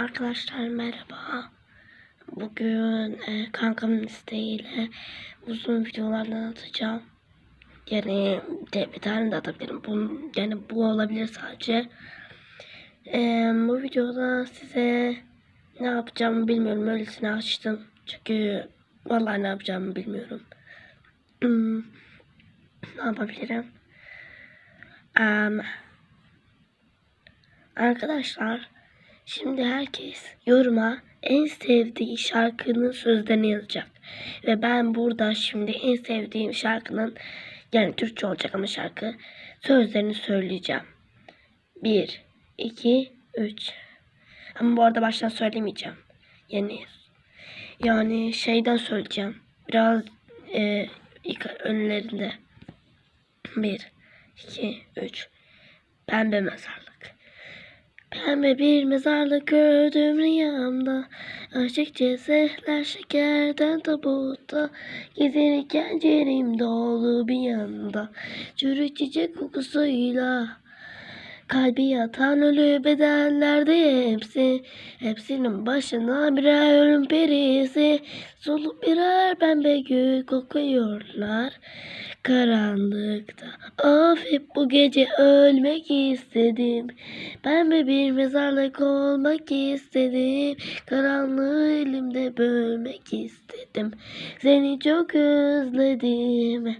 Arkadaşlar merhaba. Bugün e, kankamın isteğiyle uzun videolardan atacağım. Yani de, bir tane de atabilirim. Bu, yani bu olabilir sadece. E, bu videoda size ne yapacağımı bilmiyorum. Öylesine açtım. Çünkü vallahi ne yapacağımı bilmiyorum. Hmm, ne yapabilirim? Em, arkadaşlar Şimdi herkes yoruma en sevdiği şarkının sözlerini yazacak. Ve ben burada şimdi en sevdiğim şarkının yani Türkçe olacak ama şarkı sözlerini söyleyeceğim. 1, 2, 3. Ama bu arada baştan söylemeyeceğim. Yani yani şeyden söyleyeceğim. Biraz e, önlerinde. 1, 2, 3. Pembe mezarlık. Pembe bir mezarlık gördüm rüyamda. Aşık cesetler şekerden tabutta. Gezinirken ciğerim dolu bir yanda. Çürük çiçek kokusuyla Kalbi yatan ölü bedenlerde hepsi Hepsinin başına birer ölüm perisi. Solup birer pembe gül kokuyorlar Karanlıkta. Of bu gece ölmek istedim. Pembe bir mezarlık olmak istedim. Karanlığı elimde bölmek istedim. Seni çok özledim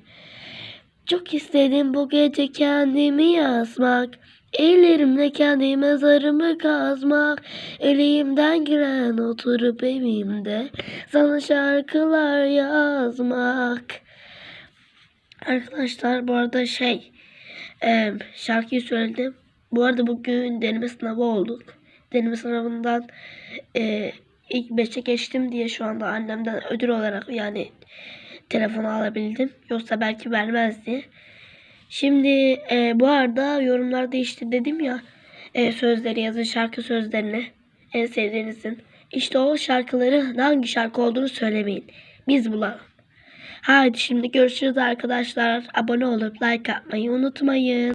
Çok istedim bu gece kendimi yazmak Ellerimle kendi mezarımı kazmak Elimden giren oturup evimde Sana şarkılar yazmak Arkadaşlar bu arada şey e, şarkıyı söyledim. Bu arada bugün deneme sınavı olduk. Deneme sınavından e, ilk 5'e geçtim diye şu anda annemden ödül olarak yani telefonu alabildim. Yoksa belki vermezdi. Şimdi e, bu arada yorumlarda işte dedim ya e, sözleri yazın şarkı sözlerini en sevdiğinizin. İşte o şarkıları hangi şarkı olduğunu söylemeyin. Biz bulalım. Haydi şimdi görüşürüz arkadaşlar. Abone olup like atmayı unutmayın.